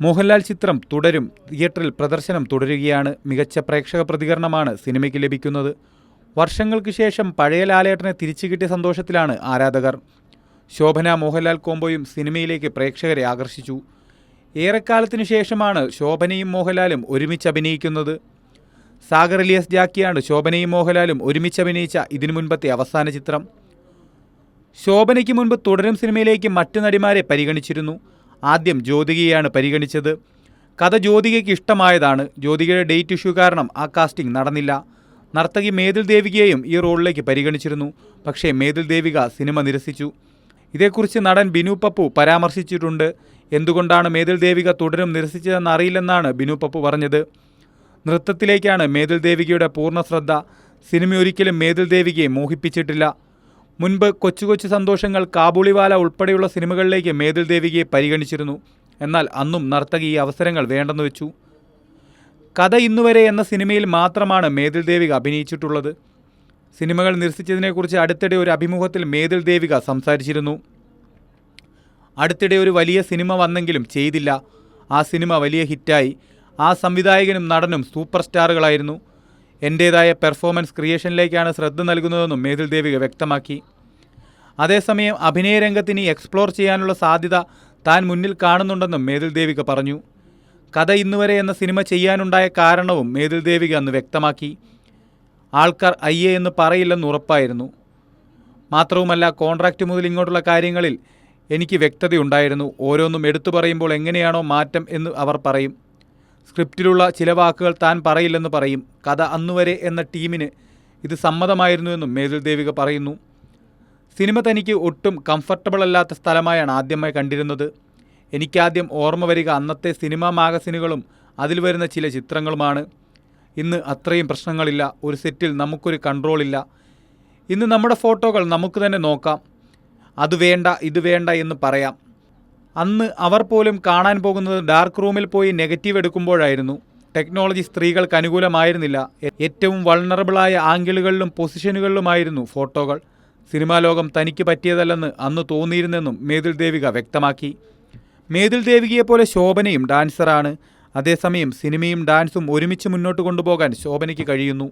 മോഹൻലാൽ ചിത്രം തുടരും തിയേറ്ററിൽ പ്രദർശനം തുടരുകയാണ് മികച്ച പ്രേക്ഷക പ്രതികരണമാണ് സിനിമയ്ക്ക് ലഭിക്കുന്നത്. വർഷങ്ങൾക്ക് ശേഷം പഴയ ലാലേട്ടനെ തിരിച്ചു കിട്ടിയ സന്തോഷത്തിലാണ് ആരാധകർ. ശോഭന മോഹൻലാൽ കോംബോയും സിനിമയിലേക്ക് പ്രേക്ഷകരെ ആകർഷിച്ചു. ഏറെക്കാലത്തിനു ശേഷമാണ് ശോഭനയും മോഹൻലാലും ഒരുമിച്ച് അഭിനയിക്കുന്നത്. സാഗർ ഇലിയസ് ജാക്കിയാണ് ശോഭനയും മോഹൻലാലും ഒരുമിച്ച് അഭിനയിച്ച ഇതിനു മുൻപത്തെ അവസാന ചിത്രം. ശോഭനയ്ക്ക് മുൻപ് തുടരും സിനിമയിലേക്ക് മറ്റു നടിമാരെ പരിഗണിച്ചിരുന്നു. ആദ്യം ജ്യോതികയെയാണ് പരിഗണിച്ചത്. കഥ ജ്യോതികയ്ക്ക് ഇഷ്ടമായതാണ്. ജ്യോതികയുടെ ഡേറ്റ് ഇഷ്യൂ കാരണം ആ കാസ്റ്റിംഗ് നടന്നില്ല. നർത്തകി മേതിൽ ദേവികയെയും ഈ റോളിലേക്ക് പരിഗണിച്ചിരുന്നു. പക്ഷേ മേതിൽ ദേവിക സിനിമ നിരസിച്ചു. ഇതേക്കുറിച്ച് നടൻ ബിനു പപ്പു പരാമർശിച്ചിട്ടുണ്ട്. എന്തുകൊണ്ടാണ് മേതിൽ ദേവിക തുടരും നിരസിച്ചതെന്ന് അറിയില്ലെന്നാണ് ബിനു പപ്പു പറഞ്ഞത്. നൃത്തത്തിലേക്കാണ് മേതിൽ ദേവികയുടെ പൂർണ ശ്രദ്ധ. സിനിമയൊരിക്കലും മേതിൽ ദേവികയെ മോഹിപ്പിച്ചിട്ടില്ല. മുൻപ് കൊച്ചു കൊച്ചു സന്തോഷങ്ങൾ കാബൂളിവാല ഉൾപ്പെടെയുള്ള സിനിമകളിലേക്ക് മേതിൽ ദേവികയെ പരിഗണിച്ചിരുന്നു. എന്നാൽ അന്നും നർത്തകി ഈ അവസരങ്ങൾ വേണ്ടെന്ന് വെച്ചു. കഥ ഇന്നുവരെ എന്ന സിനിമയിൽ മാത്രമാണ് മേതിൽ ദേവിക അഭിനയിച്ചിട്ടുള്ളത്. സിനിമകൾ നിരസിച്ചതിനെക്കുറിച്ച് അടുത്തിടെ ഒരു അഭിമുഖത്തിൽ മേതിൽ ദേവിക സംസാരിച്ചിരുന്നു. അടുത്തിടെ ഒരു വലിയ സിനിമ വന്നെങ്കിലും ചെയ്തില്ല. ആ സിനിമ വലിയ ഹിറ്റായി. ആ സംവിധായകനും നടനും സൂപ്പർ സ്റ്റാറുകളായിരുന്നു. എന്റേതായ പെർഫോമൻസ് ക്രിയേഷനിലേക്കാണ് ശ്രദ്ധ നൽകുന്നതെന്നും മേതിൽ ദേവിക വ്യക്തമാക്കി. അതേസമയം അഭിനയ രംഗത്തിനി എക്സ്പ്ലോർ ചെയ്യാനുള്ള സാധ്യത താൻ മുന്നിൽ കാണുന്നുണ്ടെന്നും മേതിൽ ദേവിക പറഞ്ഞു. കഥ ഇന്നുവരെ എന്ന സിനിമ ചെയ്യാനുണ്ടായ കാരണവും മേതിൽ ദേവിക അന്ന് വ്യക്തമാക്കി. ആൾക്കാർ അയ്യേ എന്ന് പറയില്ലെന്ന് ഉറപ്പായിരുന്നു. മാത്രവുമല്ല കോൺട്രാക്റ്റ് മുതൽ ഇങ്ങോട്ടുള്ള കാര്യങ്ങളിൽ എനിക്ക് വ്യക്തതയുണ്ടായിരുന്നു. ഓരോന്നും എടുത്തു പറയുമ്പോൾ എങ്ങനെയാണോ മാറ്റം എന്ന് അവർ പറയും. സ്ക്രിപ്റ്റിലുള്ള ചില വാക്കുകൾ താൻ പറയില്ലെന്ന് പറയും. കഥ അന്നുവരെ എന്ന ടീമിന് ഇത് സമ്മതമായിരുന്നുവെന്നും മേതിൽ ദേവിക പറയുന്നു. സിനിമ തനിക്ക് ഒട്ടും കംഫർട്ടബിൾ അല്ലാത്ത സ്ഥലമായാണ് ആദ്യമായി കണ്ടിരുന്നത്. എനിക്കാദ്യം ഓർമ്മ വരിക അന്നത്തെ സിനിമാ മാഗസിനുകളും അതിൽ വരുന്ന ചില ചിത്രങ്ങളുമാണ്. ഇന്ന് അത്രയും പ്രശ്നങ്ങളില്ല. ഒരു സെറ്റിൽ നമുക്കൊരു കൺട്രോളില്ല. ഇന്ന് നമ്മുടെ ഫോട്ടോകൾ നമുക്ക് തന്നെ നോക്കാം. അത് വേണ്ട ഇത് വേണ്ട എന്ന് പറയാം. അന്ന് അവർ പോലും കാണാൻ പോകുന്നത് ഡാർക്ക് റൂമിൽ പോയി നെഗറ്റീവ് എടുക്കുമ്പോഴായിരുന്നു. ടെക്നോളജി സ്ത്രീകൾക്ക് അനുകൂലമായിരുന്നില്ല. ഏറ്റവും വൾണറബിളായ ആംഗിളുകളിലും പൊസിഷനുകളിലുമായിരുന്നു ഫോട്ടോകൾ സിനിമാ ലോകം തനിക്ക് പറ്റിയതല്ലെന്ന് അന്ന് തോന്നിയിരുന്നെന്നും മേതിൽ ദേവിക വ്യക്തമാക്കി. മേതിൽ ദേവികയെപ്പോലെ ശോഭനയും ഡാൻസറാണ് അതേസമയം സിനിമയും ഡാൻസും ഒരുമിച്ച് മുന്നോട്ട് കൊണ്ടുപോകാൻ ശോഭനയ്ക്ക് കഴിയുന്നു.